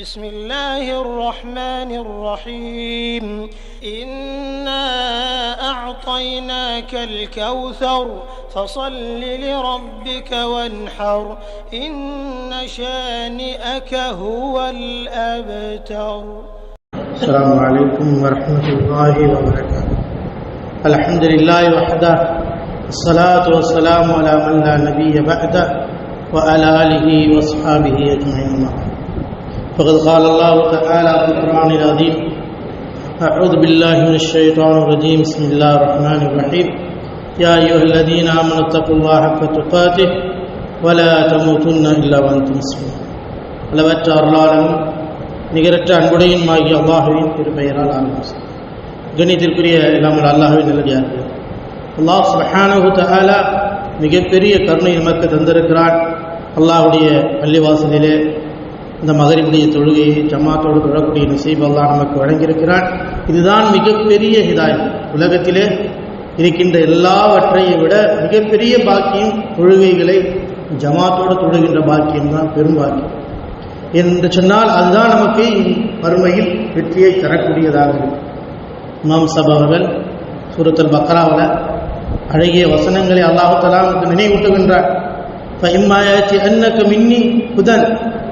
بسم الله الرحمن الرحيم. إنا أعطيناك الكوثر فصل لربك وانحر. إن شانئك هو الأبتر. السلام عليكم ورحمة الله وبركاته. الحمد لله وحده الصلاة والسلام على من لا نبي بعده وعلى آله وأصحابه أجمعين. فقد قال الله تعالى في القرآن العظيم أعوذ بالله من الشيطان الرجيم بسم الله الرحمن الرحيم يا أيها الذين آمنوا اتقوا الله حق تقاته ولا تموتن إلا وأنتم مسلمون அளவற்ற அருளாளனும் நிகரற்ற அன்புடையும் ஆகிய அல்லாஹுவின் திருப்பெயரால் ஆரம்பிச்சு கணித்திற்குரிய இல்லாமல் அல்லாஹுவின் நல்லடியார்கள் அல்லாஹ் சுபஹானஹு தஆலா மிகப்பெரிய கருணை நமக்கு தந்திருக்கிறான் அல்லாஹுடைய பள்ளிவாசலிலே இந்த மகரிபுடைய தொழுகையை ஜமாத்தோடு தொழக்கூடிய நசீப் நமக்கு வழங்கியிருக்கிறான். இதுதான் மிகப்பெரிய ஹிதாயம் உலகத்திலே இருக்கின்ற எல்லாவற்றையும் விட மிகப்பெரிய பாக்கியம் தொழுகைகளை ஜமாத்தோடு தொழுகின்ற பாக்கியம் தான் பெரும் பாக்கியம். என்று சொன்னால் அதுதான் நமக்கு வறுமையில் வெற்றியை தரக்கூடியதாக இருக்கும். இமாம் சப் அவர்கள் சூரத்துல் பக்ராவில் அழகிய வசனங்களை அல்லாஹு நமக்கு நினைவூட்டுகின்றார். ஃபஇம்மாயாச்சி அன்னக்கு மின்னி புதன்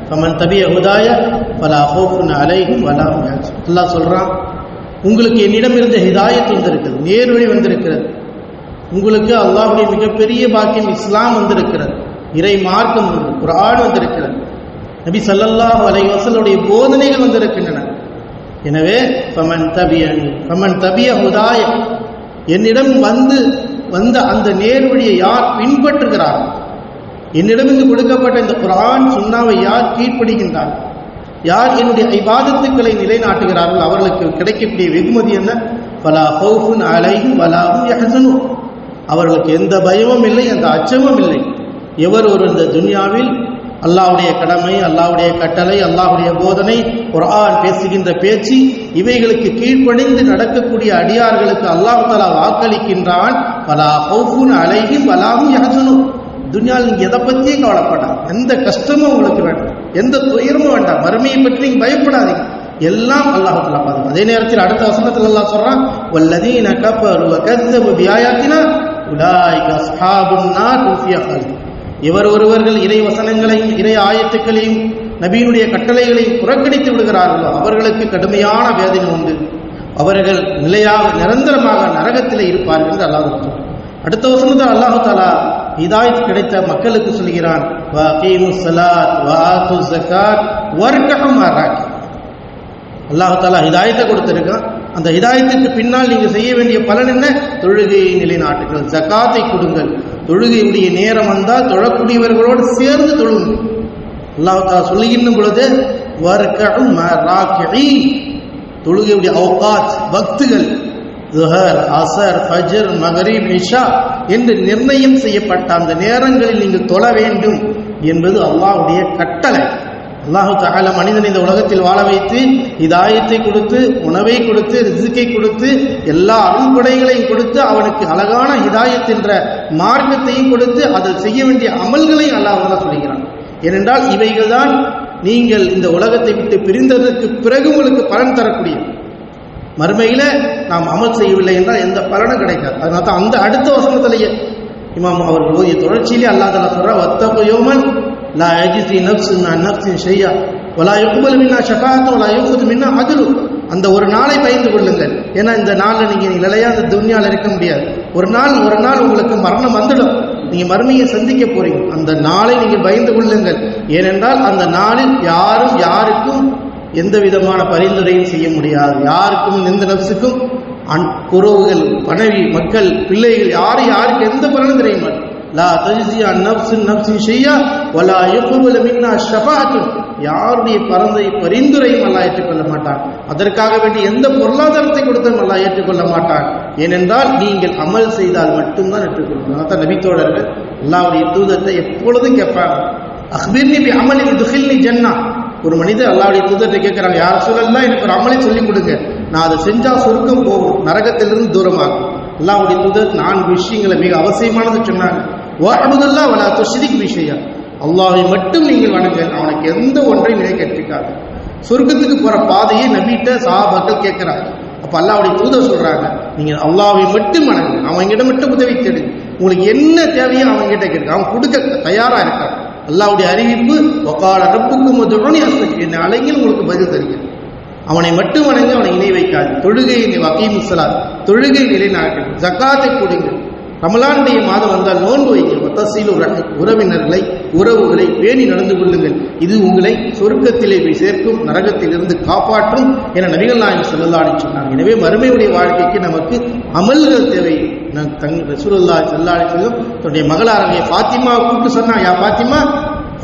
ஃபமன் தபிய ஹுதாய பலா ஹோஃபுன் அலைஹும் வலாம் அல்லா சொல்கிறான் உங்களுக்கு என்னிடம் இருந்த ஹிதாயத் வந்திருக்கிறது நேர்வழி வந்திருக்கிறது. உங்களுக்கு அல்லாஹுடைய மிகப்பெரிய பாக்கியம் இஸ்லாம் வந்திருக்கிறது. இறை மார்க்கம் குரான் வந்திருக்கிறது. நபி சல்லல்லாஹு அலை வசலுடைய போதனைகள் வந்திருக்கின்றன. எனவே ஃபமன் தபிய ஃபமன் தபிய ஹுதாய என்னிடம் வந்து வந்த அந்த நேர்வழியை யார் பின்பற்றுகிறார்கள்? என்னிடமிருந்து கொடுக்கப்பட்ட இந்த குரான் சுண்ணாவை யார் கீழ்ப்படுகின்றார்? யார் என்னுடைய ஐபாதத்துக்களை நிலைநாட்டுகிறார்கள்? அவர்களுக்கு கிடைக்கக்கூடிய வெகுமதி என்ன? பலா ஹவுஃபுன் அலையும் வலாஹும் யஹசனும் அவர்களுக்கு எந்த பயமும் இல்லை எந்த அச்சமும் இல்லை. எவர் ஒரு இந்த துன்யாவில் அல்லாவுடைய கடமை அல்லாவுடைய கட்டளை அல்லாவுடைய போதனை குரான் பேசுகின்ற பேச்சு இவைகளுக்கு கீழ்ப்படிந்து நடக்கக்கூடிய அடியார்களுக்கு அல்லாஹ் தலா வாக்களிக்கின்றான் பலா ஹவுஃபுன் அலையும் வலாஹும் யஹசனும் துன்யாவில் நீங்கள் எதை பற்றியும் கவலைப்படாது எந்த கஷ்டமும் உங்களுக்கு வேண்டாம். எந்த துயரமும் வேண்டாம். வறுமையை பற்றி நீங்கள் பயப்படாதீங்க. எல்லாம் அல்லாஹத்தில் பாதுகாப்பு அதே நேரத்தில் அடுத்த வசனத்தில் அல்லாஹ் சொல்கிறான் வல்லதீன கஃபரு வ கஸ்ஸபு பிஆயாத்தினா உலாயிக அஸ்ஹாபுன் இவர் ஒருவர்கள் இறை வசனங்களையும் இறை ஆயத்துக்களையும் நபியினுடைய கட்டளைகளையும் புறக்கணித்து விடுகிறார்களோ அவர்களுக்கு கடுமையான வேதனை உண்டு. அவர்கள் நிலையாக நிரந்தரமாக நரகத்தில் இருப்பார்கள் என்று அல்லாஹ் அடுத்த வசனத்தில் அல்லாஹு தாலா ஹிதாயத் கிடைத்த மக்களுக்கு சொல்கிறான் அல்லாஹு தாலா ஹிதாயத்தை கொடுத்துருக்கான். அந்த ஹிதாயத்துக்கு பின்னால் நீங்கள் செய்ய வேண்டிய பலன் என்ன? தொழுகையை நிலைநாட்டுங்கள் ஜக்காத்தை கொடுங்கள். தொழுகையுடைய நேரம் வந்தால் தொழக்கூடியவர்களோடு சேர்ந்து தொழுங்கள் அல்லாஹு தாலா சொல்லுகின்ற பொழுது வர்க்கம் தொழுகையுடைய அவுகாத் பக்துகள் துஹர் அசர் ஃபஜர் மகரீப் இஷா என்று நிர்ணயம் செய்யப்பட்ட அந்த நேரங்களில் நீங்கள் தொழ வேண்டும் என்பது அல்லாஹுடைய கட்டளை. அல்லாஹு தகால மனிதன் இந்த உலகத்தில் வாழ வைத்து இதாயத்தை கொடுத்து உணவை கொடுத்து ரிசுக்கை கொடுத்து எல்லா அருள்படைகளையும் கொடுத்து அவனுக்கு அழகான ஹிதாயத் என்ற மார்க்கத்தையும் கொடுத்து அதில் செய்ய வேண்டிய அமல்களையும் அல்லாஹ் தான் சொல்கிறான். ஏனென்றால் இவைகள் தான் நீங்கள் இந்த உலகத்தை விட்டு பிரிந்ததற்கு பிறகு உங்களுக்கு பலன் தரக்கூடிய மறுமையில் நாம் அமல் செய்யவில்லை என்றால் எந்த பலனும் கிடைக்காது. அதனால தான் அந்த அடுத்த வசனத்திலேயே இமாம் அவர்கள் ஓதிய தொடர்ச்சியிலே அல்லாஹ் சொல்ற ஒத்தப்ப லா அஜிசி நப்சு நான் நப்சின் செய்யா ஒலா யுக்குபல் மின்னா ஷஃபாத்து ஒலா யுக்குது மின்னா அதுலு அந்த ஒரு நாளை பயந்து கொள்ளுங்கள். ஏன்னா இந்த நாளில் நீங்கள் நிலையாக அந்த துன்யாவில் இருக்க முடியாது. ஒரு நாள் ஒரு நாள் உங்களுக்கு மரணம் வந்துடும். நீங்கள் மறுமையை சந்திக்க போறீங்க. அந்த நாளை நீங்கள் பயந்து கொள்ளுங்கள். ஏனென்றால் அந்த நாளில் யாரும் யாருக்கும் எந்த விதமான பரிந்துரையும் செய்ய முடியாது. யாருக்கும் எந்த நப்சுக்கும் அன் குறவுகள் மனைவி மக்கள் பிள்ளைகள் யாரும் யாருக்கு எந்த பலனும் தெரிய மாட்டோம் லா தஜிசியா நப்சின் நப்சின் செய்யா வலா யக்குபல மின்னா ஷஃபாத்தும் யாருடைய பரந்தை பரிந்துரையும் அல்லா ஏற்றுக்கொள்ள மாட்டான். அதற்காக வேண்டி எந்த பொருளாதாரத்தை கொடுத்தும் அல்லா ஏற்றுக்கொள்ள மாட்டான். ஏனென்றால் நீங்கள் அமல் செய்தால் மட்டும்தான் ஏற்றுக்கொள்ளும் அதான் நபித்தோழர்கள் அல்லாவுடைய தூதத்தை எப்பொழுதும் கேட்பாங்க. அஹ்பீர்னி அமலின் துஹில்னி ஜன்னா. ஒரு மனிதர் அல்லாவுடைய தூதர்கிட்ட கேட்குறாங்க யார் சூழல்னா எனக்கு ஒரு அமலை சொல்லிக் கொடுங்க. நான் அதை செஞ்சால் சொருக்கம் போகும் நரகத்திலிருந்து தூரமாகும். அல்லாவுடைய தூதர் நான்கு விஷயங்களை மிக அவசியமானது சொன்னாங்க. வாழுதல்லா வலா துஷிதிக்கு விஷயம் அல்லாவை மட்டும் நீங்கள் வணங்க அவனுக்கு எந்த ஒன்றையும் நிலை கற்பிக்காது. சொர்க்கத்துக்கு போகிற பாதையை நபிட்ட சஹாபாக்கள் கேட்குறாங்க. அப்போ அல்லாவுடைய தூதர் சொல்கிறாங்க நீங்கள் அல்லாவை மட்டும் வணங்கு அவன்கிட்ட மட்டும் உதவி தேடு. உங்களுக்கு என்ன தேவையோ அவன்கிட்ட கேட்க அவன் கொடுக்க தயாராக இருக்கான். அல்லாவுடைய அறிவிப்பு ஒக்கால ரப்புக்கும் முதலுனி அஸ்தக். என்ன அழகில் உங்களுக்கு பதில் தருகிறேன் அவனை மட்டும் வணங்கி அவனை இணை வைக்காது தொழுகையை வகையும் சலாத் தொழுகை நிலைநாட்டு ஜக்காத்தை கொடுங்கள் ரமலானுடைய மாதம் வந்தால் நோன்பு வைங்க ஒத்தசீலு உறவினர்களை உறவுகளை பேணி நடந்து கொள்ளுங்கள். இது உங்களை சொர்க்கத்திலே போய் சேர்க்கும் நரகத்திலிருந்து காப்பாற்றும் என நபிகள் நாயகம் செல்லல்லாடி சொன்னாங்க எனவே மறுமையுடைய வாழ்க்கைக்கு நமக்கு அமல்கள் தேவை. நான் தங் ரசூலுல்லா செல்லாடி செல்லும் தன்னுடைய மகளாரங்கிய ஃபாத்திமா கூப்பிட்டு சொன்னா யா ஃபாத்திமா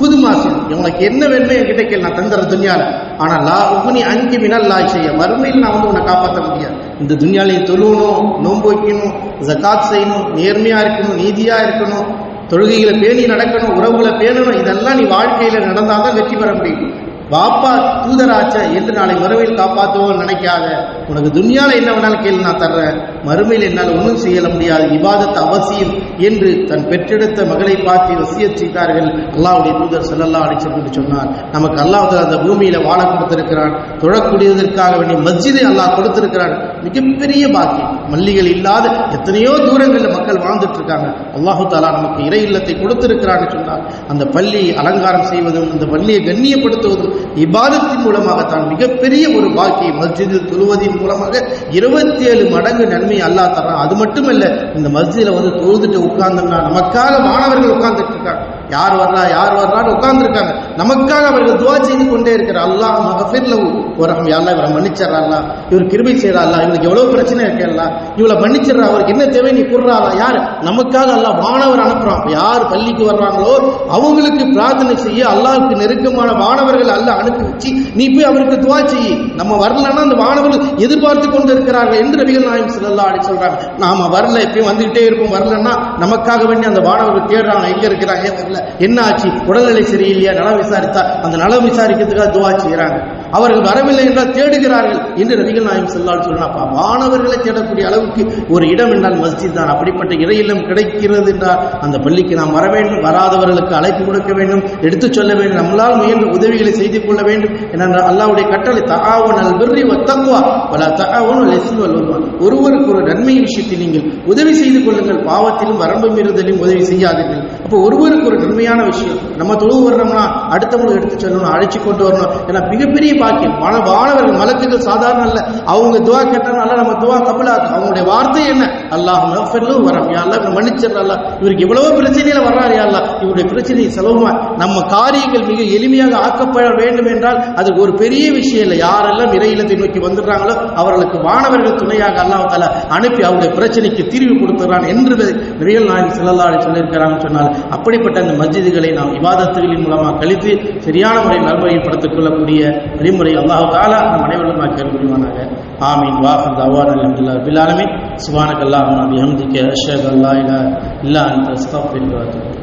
புதுமாசம் உனக்கு என்ன வேணுமோ என்கிட்ட கேள் நான் தந்துற துணியால ஆனா லா உகுனி அங்கி மினல் லா செய்ய மறுமையில் நான் வந்து உன்னை காப்பாற்ற முடியாது. இந்த துணியாலையும் தொழுவணும் நோன்பு வைக்கணும் ஜகாத் செய்யணும் நேர்மையா இருக்கணும் நீதியா இருக்கணும் தொழுகைகளை பேணி நடக்கணும் உறவுகளை பேணணும் இதெல்லாம் நீ வாழ்க்கையில நடந்தாதான் வெற்றி பெற முடியும். வாப்பா தூதராச்ச என்று நாளை மறுமையில் காப்பாற்றுவோம் நினைக்காத. உனக்கு துன்யால என்ன வேணாலும் கேள்வி நான் தர்றேன். மறுமையில் என்னால் ஒன்றும் செய்ய முடியாது. இபாதத்து அவசியம் என்று தன் பெற்றெடுத்த மகளை பார்த்து வசியத் செய்தார்கள். அல்லாவுடைய தூதர் செல்லல்லா அடிச்சு வஸல்லம் சொன்னார். நமக்கு அல்லாஹ் அந்த பூமியில வாழ கொடுத்திருக்கிறான். தொழக்கூடியதற்காக வேண்டிய மஸ்ஜிதை அல்லாஹ் கொடுத்திருக்கிறான். மிகப்பெரிய பாக்கியம். மல்லிகள் இல்லாத எத்தனையோ தூரங்களில் மக்கள் வாழ்ந்துட்டு இருக்காங்க. அல்லாஹு தாலா நமக்கு இறை இல்லத்தை கொடுத்திருக்கிறான்னு சொன்னார். அந்த பள்ளி அலங்காரம் செய்வதும் அந்த பள்ளியை கண்ணியப்படுத்துவதும் இபாதத்தின் மூலமாகத்தான் மிகப்பெரிய ஒரு பாக்கியை மஸ்ஜிதில் தொழுவதின் மூலமாக இருபத்தி ஏழு மடங்கு நன்மை அல்லா தர்றான். அது மட்டுமல்ல இந்த மஸ்ஜிதில் வந்து தொழுதுட்டு உட்கார்ந்தோம்னா நமக்காக மாணவர்கள் உட்கார்ந்துட்டு இருக்காங்க. யார் வர்றா யார் வர்றான்னு உட்கார்ந்துருக்காங்க. நமக்காக அவர்கள் துவா செய்து கொண்டே இருக்கிற அல்லாஹ் மகஃபிர்லவு ஒரு யாரா இவரை மன்னிச்சிடறாங்களா இவர் கிருபை செய்யறா இவனுக்கு எவ்வளவு பிரச்சனை இருக்கா இவளை மன்னிச்சிடறா அவருக்கு என்ன தேவை நீ கூடுறாளா யார்? நமக்காக அல்லாஹ் மாணவர் அனுப்புறான். யார் பள்ளிக்கு வர்றாங்களோ அவங்களுக்கு பிரார்த்தனை செய்ய அல்லாவுக்கு நெருக்கமான மாணவர்கள் அல்ல அனுப்பி வச்சு நீ போய் அவருக்கு துவா செய்யி. நம்ம வரலன்னா அந்த மாணவர்கள் எதிர்பார்த்து கொண்டு இருக்கிறார்கள் என்று ரவிகள் நாயம் சிலல்லா அலைஹி சொல்றாங்க நாம வரல எப்பயும் வந்துகிட்டே இருப்போம். வரலன்னா நமக்காக வேண்டி அந்த மாணவர்கள் தேடுறாங்க. எங்க இருக்கிறாங்க? வரல? என்ன ஆச்சு உடல்நிலை சரியில்லையா? நலம் விசாரித்தா அந்த நலம் விசாரிக்கிறதுக்காக துவா செய்கிறாங்க அவர்கள் வரவில்லை என்றால் தேடுகிறார்கள். என்று நபிகள் நாயம் செல்லால் சொன்னா மாணவர்களை தேடக்கூடிய அளவுக்கு ஒரு இடம் என்றால் மஸ்ஜித் தான். அப்படிப்பட்ட இறை இல்லம் கிடைக்கிறது என்றால் அந்த பள்ளிக்கு நாம் வர வேண்டும். வராதவர்களுக்கு அழைப்பு கொடுக்க வேண்டும். எடுத்துச் சொல்ல வேண்டும். நம்மளால் முயன்று உதவிகளை செய்து கொள்ள வேண்டும். என்ற அல்லாவுடைய கட்டளை தகாவன் அல் பிர்ரி வத்தக்குவா பல தகாவன் ஒருவருக்கு ஒரு நன்மை விஷயத்தில் நீங்கள் உதவி செய்து கொள்ளுங்கள். பாவத்திலும் வரம்பு மீறுதலையும் உதவி செய்யாதீர்கள். அப்போ ஒருவருக்கு ஒரு நன்மையான விஷயம். நம்ம தொழுவு வர்றோம்னா அடுத்தவங்களுக்கு எடுத்து செல்லணும் அழைச்சி கொண்டு வரணும். ஏன்னா மிகப்பெரிய பாக்கியம். மன வானவர்கள் மலக்குகள் சாதாரண அல்ல. அவங்க துவா கேட்டாலும் நம்ம துவா கபலா அவங்களுடைய வார்த்தை என்ன? அல்லாஹ் மஃபெல்லும் வரம். யா அல்லாஹ் மன்னிச்சிடறா இவருக்கு இவ்வளவு பிரச்சனையில வர்றாரு யா இவருடைய பிரச்சனையை செலவுமா? நம்ம காரியங்கள் மிக எளிமையாக ஆக்கப்பட வேண்டும் என்றால் அது ஒரு பெரிய விஷயம் இல்லை. யாரெல்லாம் இறையிலத்தை நோக்கி வந்துடுறாங்களோ அவர்களுக்கு மாணவர்கள் துணையாக அல்லாஹ் தாலா அனுப்பி அவருடைய பிரச்சனைக்கு தீர்வு கொடுத்துறான் என்று நபிகள் நாயகம் ஸல்லல்லாஹு அலைஹி சொல்லியிருக்கிறாங்கன்னு சொன்னால் அப்படிப்பட்ட அந்த மஸ்ஜிதுகளை நாம் விவாதத்துகளின் மூலமாக கழித்து சரியான முறையில் நல்வழிப்படுத்திக் கொள்ளக்கூடிய வழிமுறை அல்லாஹ் தாலா நம் அனைவரும் கேள்வி புரிவானாக ஆமீன். வாஹத் அவான் அலமதுல்லா பில் சுபானக் அல்லாஹ் அல்லாஹும்ம பிஹம்திக அல்லா இல்லா இல்லா அந்த